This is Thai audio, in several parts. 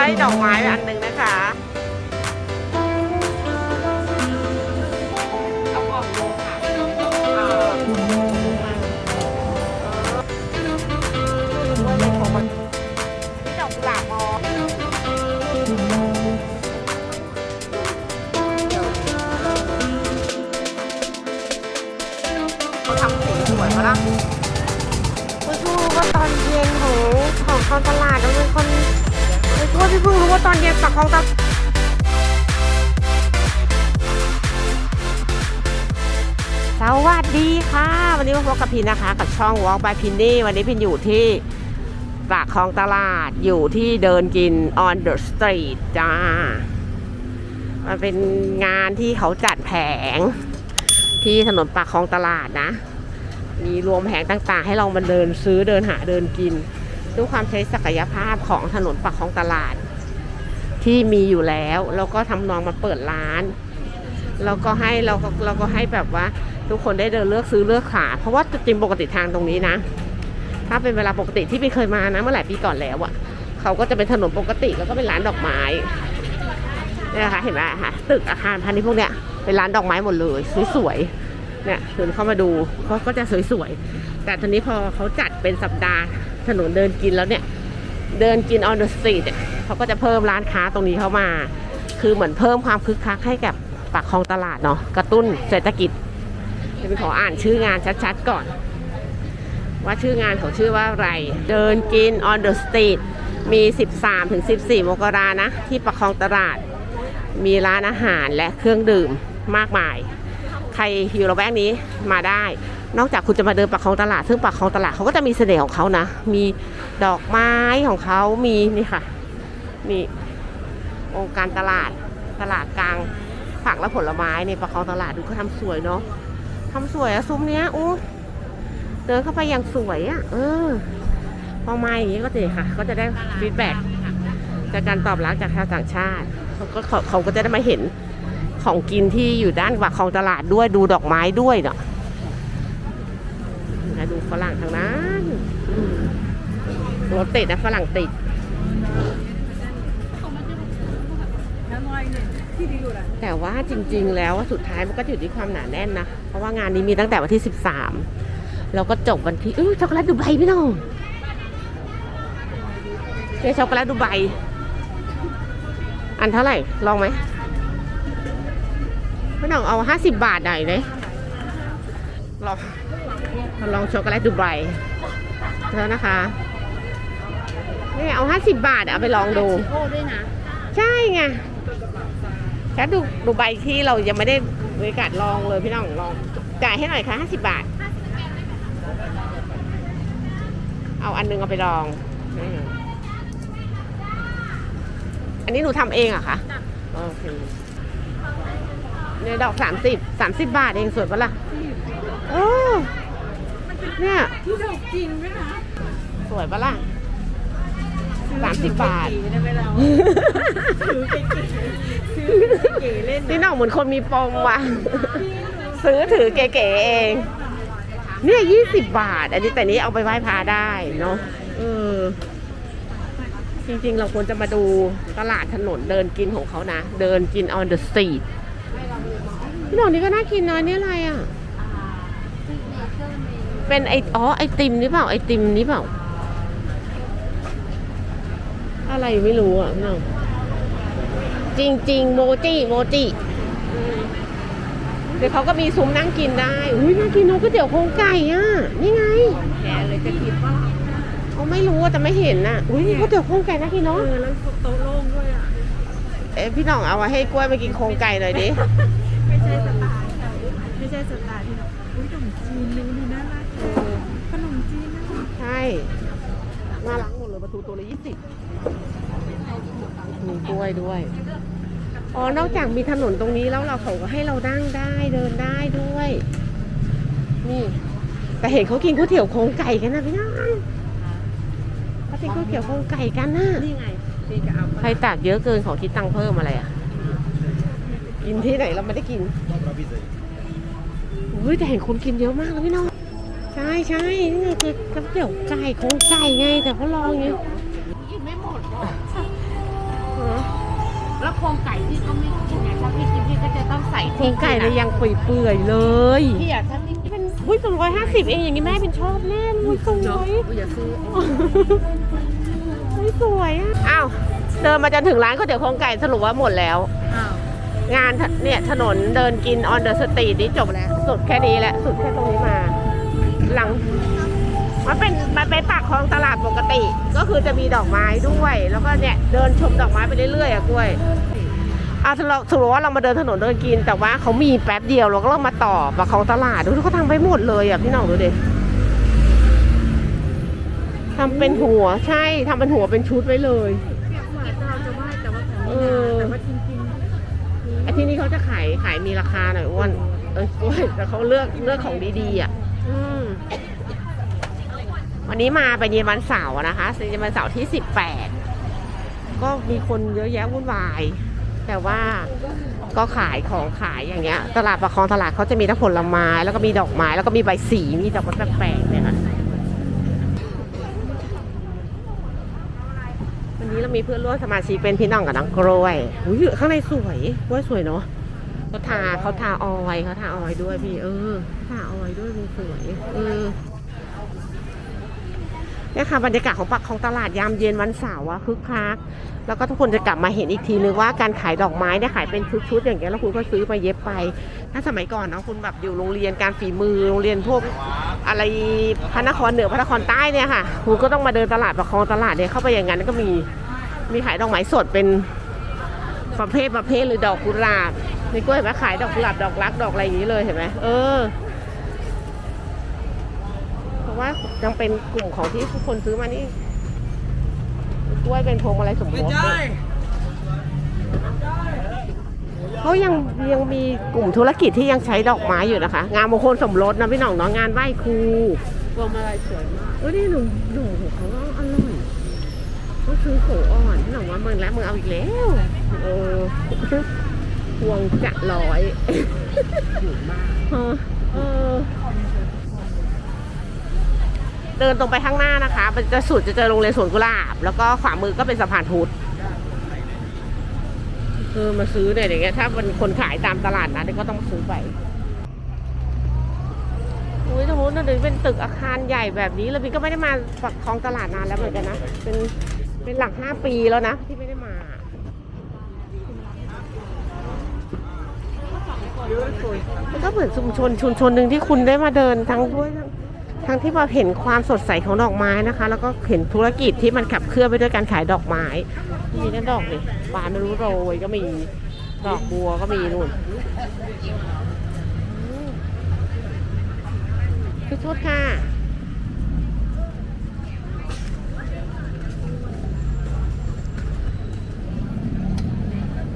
ได้ดอกไม้อันหนึ่ง ตอนเย็นปากคลองตลาดสวัสดีค่ะ วันนี้มาพบกับพินนะคะ กับช่อง Walk by พินนี่ วันนี้พินอยู่ที่ปากคลองตลาดอยู่ที่เดินกิน on the street จ้า มันเป็นงานที่เขาจัดแผง ที่ถนนปากคลองตลาดนะ มีรวมแผงต่างๆ ให้เรามาเดินซื้อเดินหาเดินกินด้วยความใช้ศักยภาพของถนนปากคลองตลาด ที่มีอยู่แล้วแล้วก็ทำนองมาเปิดร้าน แล้วก็ให้เราก็เราก็ให้แบบว่าทุกคนได้เดินเลือกซื้อเลือกขายเพราะว่าจริงปกติทางตรงนี้นะ ถ้าเป็นเวลาปกติที่พี่เคยมานะเมื่อหลายปีก่อนแล้วอะ่ะเขาก็จะเป็นถนนปกติแล้วก็เป็นร้านดอกไม้เนี่ยนะคะเห็นไหมคะตึกอาคารพาณิชย์พวกเนี้ยเป็นร้านดอกไม้หมดเลยสวยๆเนี่ยเดินเข้ามาดูเขาก็จะสวยๆแต่ทีนี้พอเขาจัดเป็นสัปดาห์ถนนเดินกินแล้วเนี่ย เดินกิน on the street เนี่ยเขาก็จะเพิ่มร้านค้าตรงนี้เข้ามา คือเหมือนเพิ่มความคึกคักให้กับปากคลองตลาดเนาะกระตุ้นเศรษฐกิจจะไปขออ่านชื่องานชัดๆก่อน ว่าชื่องานเขาชื่อว่าอะไร เดินกิน on the street มี 13ถึง14 มกรานะ ที่ปากคลองตลาด มีร้านอาหารและเครื่องดื่มมากมาย ใครอยู่ระแวกนี้มาได้ นอกจากคุณจะมาเดินปากคลองตลาด ซึ่งปากคลองตลาดเขาก็จะมีเสน่ห์ของเขานะ มีดอกไม้ของเขามีนี่ค่ะมีองค์การตลาดตลาดกลางผักและผลไม้ในปากคลองตลาดดูเขาทำสวยเนาะทำสวยอะซุ้มเนี้ยอู้เดินเข้าไปอย่างสวยอะเออพอมาอย่างนี้ก็จะค่ะ ก็จะได้ฟีดแบ็กจากการตอบรับจากชาวต่างชาติเขาก็เขาเขาก็จะได้มาเห็นของกินที่อยู่ด้านปากคลองตลาดด้วยดูดอกไม้ด้วยเนาะ ฝรั่งทางนั้นรถติดนะฝรั่งติดแต่ว่าจริง ๆ แล้วสุดท้ายมันก็อยู่ที่ความหนาแน่นนะ เพราะว่างานนี้มีตั้งแต่วันที่ 13 แล้วก็จบวันที่อื้อช็อกโกแลตดูไบพี่น้องเจ๊ช็อกโกแลตดูไบอันเท่าไหร่ ลองไหมไม่ต้องเอาห้าสิบบาทหน่อยเลยลอง ลองช็อกโกแลตดูไบแล้วนะคะ นี่เอาห้าสิบบาทเอาไปลองดู โอ้ด้วยนะ ใช่ไงแค่ดูดูใบที่เรายังไม่ได้บริการลองเลยพี่น้องลองจ่ายให้หน่อยค่ะห้าสิบบาท เอาอันนึงเอาไปลองอืมอันนี้หนูทำเองเหรอะคะโอเคเนี่ยดอกสามสิบสามสิบบาทเองสวยปะล่ะโอ้ เนี่ยที่ดอกจริงด้วยนะสวยปะล่ะสามสิบบาทได้ไหมเราซื้อเก๋ๆซื้อเก๋ๆเล่นนี่น้องเหมือนคนมีปมว่ะซื้อถือเก๋ๆเองเนี่ยยี่สิบบาท อันนี้แต่นี้เอาไปไหว้พระได้เนาะเออจริงๆ เราควรจะมาดูตลาดถนนเดินกินของเขานะ เดินกิน on the street พี่หนองนี่ก็น่ากินนะนี่อะไรอะ เป็นไออ๋อไอติมนี่เปล่าไอติมนี่เปล่า อะไรไม่รู้อะพี่หน้องจริงๆโมจิโมจิเดี๋ยวเขาก็มีซุ้มนั่งกินได้อุ้ยน่ากินเนอะก๋วยเตี๋ยวโครงไก่อะนี่ไงแกเลยจะคิดว่าเขาไม่รู้อะแต่ไม่เห็นน่ะอุ้ยนี่ก๋วยเตี๋ยวโครงไก่น่ากินเอเนาะอแล้วโต๊ะโล่งด้วยอะเอ๊ะพี่หน้องเอาไว้ให้กล้วยไปกินโครงไก่หน่อยดิไม่ใช่สไตล์ค่ะไม่ใช่สไตล์ที่เราอุ้ยขนมจีนดูดีน่ารัก ขนมจีนน่ารักใช่น่ารักหมดเลยประตูตัวละยี่สิบมีกล้วยด้วย อ๋อ นอกจากมีถนนตรงนี้แล้วเราเขาก็ให้เรานั่งได้เดินได้ด้วย นี่ แต่เห็นเขากินก๋วยเตี๋ยวโครงไก่กันนะพี่น้องเขากินก๋วยเตี๋ยวโครงไก่กันนะนี่ไงพี่ก็เอาใครตักเยอะเกินขอคิดตังค์เพิ่มอะไรอะ กินที่ไหนเราไม่ได้กินอุ้ยแต่เห็นคนกินเยอะมากเลยพี่น้อง ใช่ใช่นี่ไงคือก๋วยเตี๋ยวไก่โครงไก่ไง แต่เขาลองอย่างนี้กินไม่หมดหรอกแล้วโครงไก่ที่ก็ไม่กินไงถ้าพี่กินพี่ก็จะต้องใส่โครงไก่เลยยังเปื่อยๆเลยพี่อะถ้าพี่กินเป็นอุ้ยสองร้อยห้าสิบเองอย่างนี้แม่เป็นชอบแน่เลยสวยอย่าซื้ออุ้ยสวยอะอ้าวเดินมาจนถึงร้านก๋วยเตี๋ยวโครงไก่สรุปว่าหมดแล้วอ้าวงานเนี่ยถนนเดินกินออนเดอะสตรีทนี่จบแล้ว สุดแค่นี้แหละ สุดแค่ตรงนี้มา หลังมันเป็นมันเป็นปากคลองตลาดปกติ ก็คือจะมีดอกไม้ด้วย แล้วก็เนี่ยเดินชมดอกไม้ไปเรื่อยๆอะกล้วยอาเราถือว่าเรามาเดินถนนเดินกิน แต่ว่าเขามีแป๊บเดียวเราก็ต้องมาต่อปากคลองตลาดดูเขาทำไปหมดเลยอะพี่น้องดูดิทำเป็นหัวใช่ทำเป็นหัวเป็นชุดไว้เลยเราจะไหวแต่ว่าขออนี่อนะแต่ว่าจริงๆไอที่นี่เขาจะขายขายมีราคาหน่อยอ้วนเอ้ยอ้วนแต่เขาเลือกเลือกของดีๆอะอืม วันนี้มาเป็นเย็นวันเสาร์นะคะเย็นวันเสาร์ที่สิบแปดก็มีคนเยอะแยะวุ่นวาย แต่ว่าก็ขายของขายอย่างเงี้ย ตลาดประคองตลาดเขาจะมีทั้งผลไม้แล้วก็มีดอกไม้แล้วก็มีใบสีมีดอกไม้แปลกๆเนี่ยค่ะวันนี้เรามีเพื่อนร่วมสมาชิกเป็นพี่น้องกับน้องกล้วยอุ้ยข้างในสวยกล้วยสวยเนาะเขาทาเขาทาออยเขาทาออยด้วยพี่ เออทาออยด้วยมันสวยเออ เนี่ยค่ะบรรยากาศของปักของตลาดยามเย็นวันเสาร์อะคึกคัก แล้วก็ทุกคนจะกลับมาเห็นอีกทีนึงว่าการขายดอกไม้เนี่ยขายเป็นชุดๆอย่างเงี้ยแล้วคุณก็ซื้อมาเย็บไป ถ้าสมัยก่อนเนาะคุณแบบอยู่โรงเรียนการฝีมือโรงเรียนพวกอะไรพระนครเหนือพระนครใต้เนี่ยค่ะ คุณก็ต้องมาเดินตลาดประคองตลาดเนี่ยเข้าไปอย่างนั้นก็มีมีขายดอกไม้สดเป็นประเภทประเภทหรือดอกกุหลาบในกล้วยเห็นไหมขายดอกกุหลาบดอกรักดอกอะไรอย่างนี้เลยเห็นไหมเออ ว่ายังเป็นกลุ่มของที่ทุกคนซื้อมานี่กล้วยเป็นพวงมาลัยสมรสด้วยเขายังยังมีกลุ่มธุรกิจที่ยังใช้ดอกไม้อยู่นะคะ งานมงคลสมรสนะพี่หน่องเนาะงานไหว้ครูพวงมาลัยสวยมากเออนี่หนูหนูของเขาว่าอร่อยเขาซื้อโขอ่อนพี่หน่องว่ามึงแล้วมึงเอาอีกแล้วเออพวงจะร้อยถูกมากเออ เดินตรงไปข้างหน้านะคะ มันจะสุดจะเจอโรงเรียนสวนกุหลาบ แล้วก็ขวามือก็เป็นสะพานพุทธเออมาซื้อเนี่ยอย่างเงี้ยถ้าเป็นคนขายตามตลาดนะก็ต้องซื้อไปอุ้ยตรงนู้นน่ะเดี๋ยวเป็นตึกอาคารใหญ่แบบนี้แล้วพี่ก็ไม่ได้มาปักคลองตลาดนานแล้วเหมือนกันนะ เป็นเป็นหลักห้าปีแล้วนะที่ไม่ได้มามันก็เหมือนชุมชนชุมชนหนึ่งที่คุณได้มาเดินทั้งด้วยทั้ง ทั้งที่มาเห็นความสดใสของดอกไม้นะคะ แล้วก็เห็นธุรกิจที่มันขับเคลื่อนไปด้วยการขายดอกไม้มีนั่นดอกนี่บานไม่รู้โรยก็มีดอกบัวก็มีนู่นคือชุดค่ะ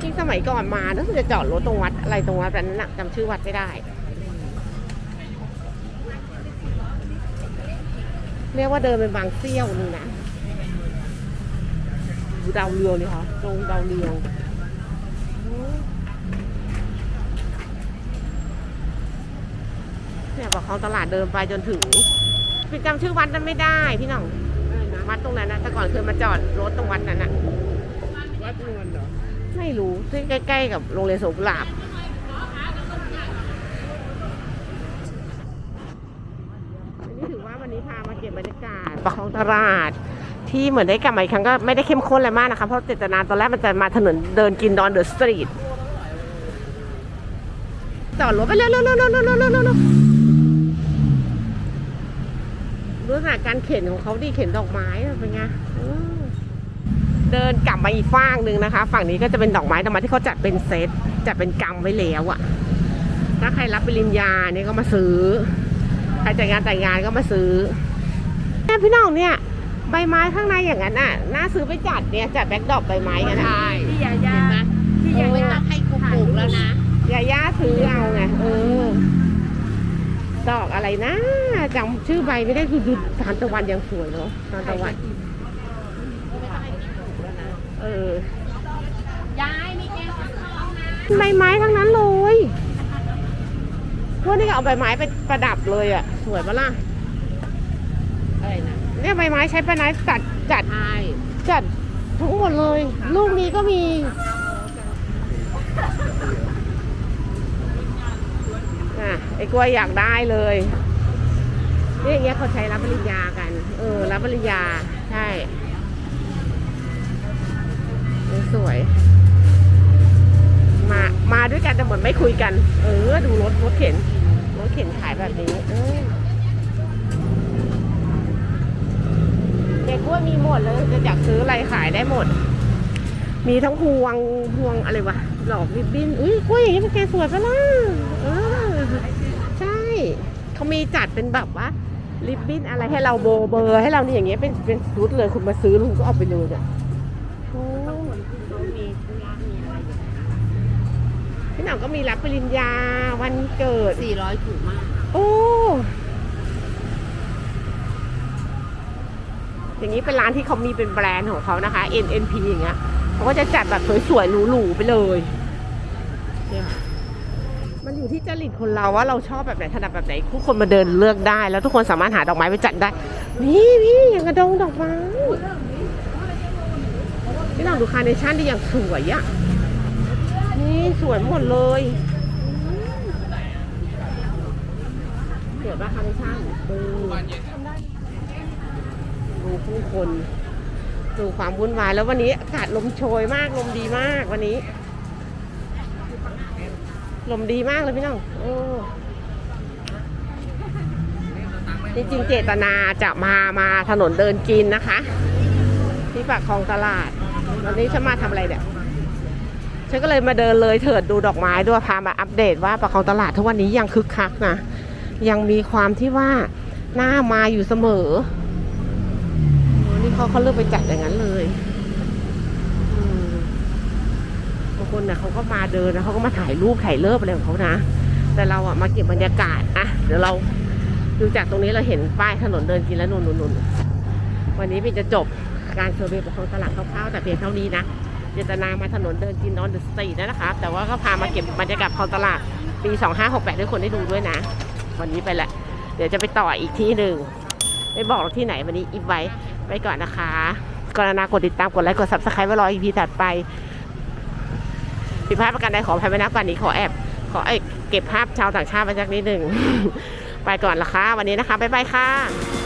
จริงสมัยก่อนมารู้สึกจะจอดรถตรงวัดอะไรตรงวัดนั้นนะจำชื่อวัดไม่ได้ เรียกว่าเดินเป็นบางเสี้ยวนึงนะดูดาวเรืองนี่ค่ะตรงดาวเรืองเนี่ยบอกเขาตลาดเดินไปจนถึงพี่จำชื่อวัดนั้นไม่ได้พี่น้องวัดตรงนั้นนะแต่ก่อนเคยมาจอดรถตรงวัดนั้นอะวัดนวลเหรอไม่รู้ที่ใกล้ๆกับโรงเรียนสงกุหลาบ อันนี้ถือว่าวันนี้พามาเก็ บรรยากาศประคองตลาด ที่เหมือนได้กลับมาอีกครั้งก็ไม่ได้เข้มข้นอะไรมากนะคะ เพราะเจตนาตอนแรกมันจะมาถนนเดินกินดอนเดอะสตรีทจอดรถไปเร็วๆๆๆๆๆๆดูสถานการเข็นของเขาดิเข็นดอกไม้เป็นไงเดินกลับมาอีกฝั่งหนึ่งนะคะ ฝั่งนี้ก็จะเป็นดอกไม้ดอกไม้ที่เขาจัดเป็นเซตจัดเป็นกำไว้แล้วอะถ้าใครรับปริญญาเนี่ยก็มาซื้อ ใครจัดงานแต่งงานก็มาซื้อ พี่น้องเนี่ยใบไม้ข้างในอย่างนั้นอะน่าซื้อไปจัดเนี่ยจัดแบ็คดรอปใบไม้กันนะใช่ที่ยาย่าเห็นไหมที่ยาไม่ย่าต้องให้กูปลูกแล้วนะยาย่าซื้อเอาไงเออดอกอะไรนะจำชื่อใบไม่ได้คือดูทานตะวันยังสวยเนาะทานตะวันเออยายมีแกงฟักทองนะใบไม้ทั้งนั้นเลยพวกนี้ก็เอาใบไม้ไปประดับเลยอะ สวยปะล่ะ อะไรนะเนี่ยใบไม้ใช้ใบไม้จัดจัดใช่จัดทั้งหมดเลย ลูกนี้ก็มี อะไอ้กล้วยอยากได้เลยนี่อย่างเงี้ยเขาใช้รับปริญญากัน เออ รับปริญญา ใช่นี่สวย มา มาด้วยกันแต่เหมือนไม่คุยกัน เออ ดูรถรถเข็น รถเข็นขายแบบนี้ เออเด็กกล้วยมีหมดเลยจะอยากซื้ออะไรขายได้หมด มีทั้งพวงพวงอะไรวะหลอกริบบิ้นอุ้ยกล้วยอย่างนี้มันแกสวยปะล่ะเออใช่เขามีจัดเป็นแบบว่าริบบิ้นอะไรให้เราโบเบอร์ให้เรานี่อย่างเงี้ยเป็นเป็นชุดเลยคุณมาซื้อลุงก็เอาไปเลยเนี่ยโอ้เขามีธุระมีอะไรอยู่พี่หน่องก็มีรับปริญญาวันเกิดสี่ร้อยถูกมาก โอ้ อย่างนี้เป็นร้านที่เขามีเป็นแบรนด์ของเขานะคะ NNP อย่างเงี้ยเขาก็จะจัดแบบสวยๆหรูๆไปเลยเนี่ยมันอยู่ที่จริตคนเราว่าเราชอบแบบไหนถนัดแบบไหนทุกคนมาเดินเลือกได้ แล้วทุกคนสามารถหาดอกไม้ไปจัดได้ นี่พี่อย่างกระดงดอกไม้พี่น้องดูคาร์เนชั่นดีอย่างสวยอะนี่สวยหมดเลยเกิดว่าคาร์เนชั่นดู ดูผู้คน ดูความวุ่นวายแล้ววันนี้อากาศลมโชยมากลมดีมากวันนี้ ลมดีมากเลยพี่น้องโอ้จริงๆเจตนาจะมามาถนนเดินกินนะคะ ที่ปากคลองตลาด วันนี้ฉันมาทำอะไรเนี่ยฉันก็เลยมาเดินเลยเถิดดูดอกไม้ด้วยพามาอัปเดตว่าปากคลองตลาดทุกวันนี้ยังคึกคักนะยังมีความที่ว่าหน้ามาอยู่เสมอ โอ้นี่เขาเขาเลือกไปจัดอย่างนั้นเลยบางคนเนี่ยเขาก็มาเดินนะเขาก็มาถ่ายรูปถ่ายเลิฟอะไรของเขานะ แต่เราอะมาเก็บบรรยากาศอะเดี๋ยวเราดูจากตรงนี้เราเห็นป้ายถนนเดินกินแล้วนุ่นนุ่นวันนี้เป็นจะจบการเซอร์เวย์ปกครองตลาดคร่าวๆแต่เพียงเท่านี้นะเจตนามาถนนเดินกินนอนเดอะสตรีทนะครับแต่ว่าก็พามาเก็บบรรยากาศคลองตลาดปี 2568ด้วยคนได้ดูด้วยนะ วันนี้ไปละ เดี๋ยวจะไปต่ออีกที่หนึ่งไม่บอกที่ไหนวันนี้อิบไว้ ไว้ก่อนนะคะกรณากดติดตามกดไลค์กดซับสไครต์ไว้รออีพีถัดไปผิดพลาดประการใดขออภัยไว้นะก่อนนี้ขอแอบขอเอ้ยเก็บภาพชาวต่างชาติไว้สักนิดหนึ่ง ไปก่อนละค่ะวันนี้นะคะ บ๊ายบายค่ะ